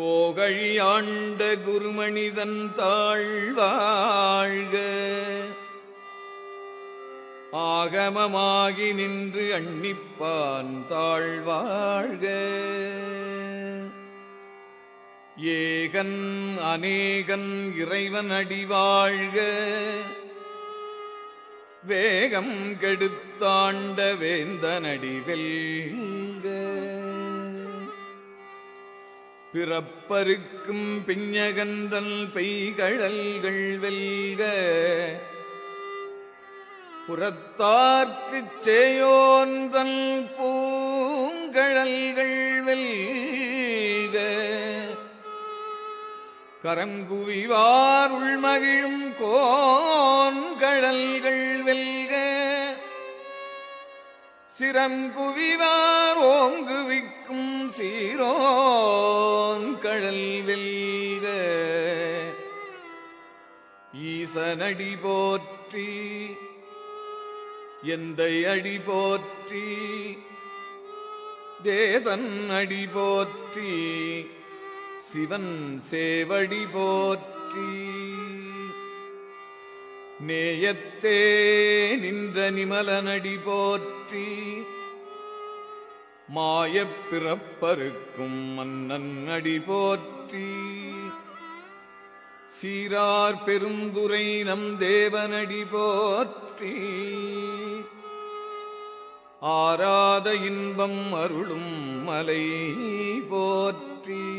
கோகழி ஆண்ட குருமணிதன் தாழ்வாழ்க. ஆகமமாகி நின்று அண்ணிப்பான் தாழ்வாழ்க. ஏகன் அநேகன் இறைவன் அடிவாழ்க. வேகம் கெடுத்தாண்ட வேந்தனடி வெல்க. பிறப்பருக்கும் பிஞகந்தல் பெய்கழல்கள் வெல்க. புறத்தார்க்குச் சேயோந்தல் பூங்கழல்கள் வெல்க. கரங்குவிவார் உள்மகிழும் கோன்கழல்கள் வெல்க. சிறங்குவிவார் ஓங்குவிக்கும் சீரோன் கழல் வெல்க. ஈசனடி போற்றி எந்த அடி போற்றி தேசன் அடி போற்றி சிவன் சேவடி போற்றி. நேயத்தே நின்ற நிமலனடி போற்றி. மாயப் பிறப்பருக்கும் மன்னன் அடி போற்றி. சீரார் பெருந்துரை நம் தேவனடி போற்றி. ஆராத இன்பம் அருளும் மலை போற்றி.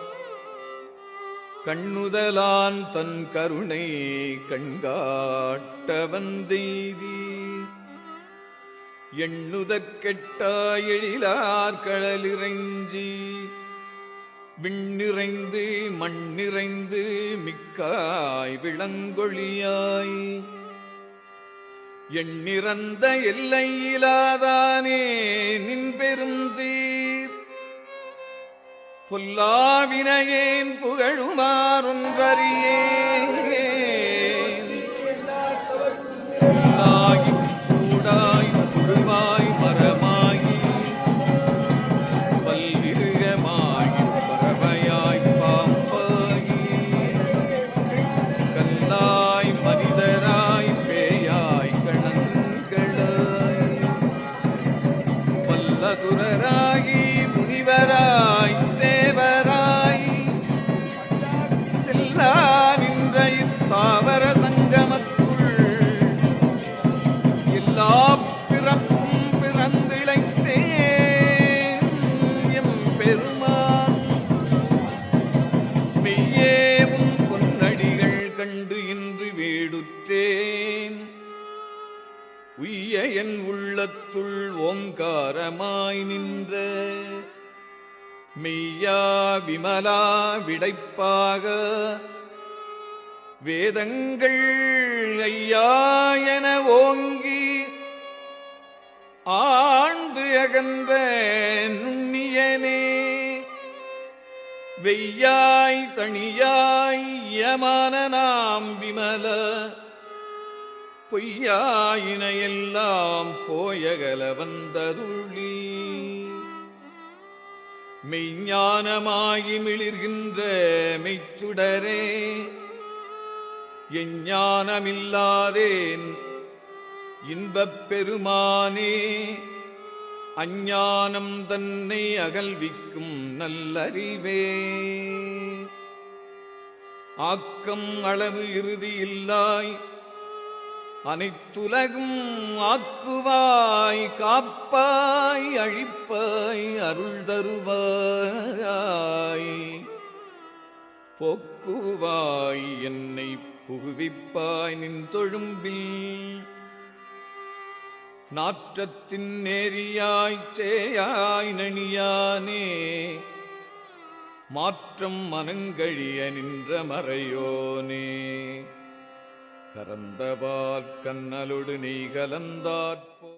கண்ணுதலான் தன் கருணை கண்காட்ட வந்தெய்தி. எண்ணுதற்கெட்டா எழிலார் கடலிறைஞ்சி. விண்ணிறைந்து மண்ணிறைந்து மிக்காய் விளங்கொழியாய். எண்ணிறந்த எல்லையிலாதானே புல்லாவினையேன் புகழுமாறொன்றறியேன் வரியே என் உள்ளத்துள் ஓங்காரமாய் நின்ற மெய்யா விமலா விடைப்பாக வேதங்கள் ஐயா என ஓங்கி ஆழ்ந்து அகன்ற நுண்ணியனே. வெய்யாய் தனியாய் யமான நாம் விமல பொய்யாயினையெல்லாம் போயகல வந்தருளி மெய்ஞானமாகி மிளிர்கின்ற மெய்ச்சுடரே எஞ்ஞானமில்லாதேன் இன்பப் பெருமானே அஞ்ஞானம் தன்னை அகல்விக்கும் நல்லறிவே. ஆக்கம் அளவு இறுதியில்லாய் இல்லாய் அனைத்துலகும் ஆக்குவாய் காப்பாய் அழிப்பாய் அருள் தருவாய். போக்குவாய் என்னை புகுவிப்பாய் நின் தொழும்பில். நாற்றத்தின் நேரியாய்ச் சேயாய் நணியானே. மாற்றம் மனங்கழிய நின்ற மறையோனே. கரந்தபால் கண்ணலொடு நீ கலந்தாற்போ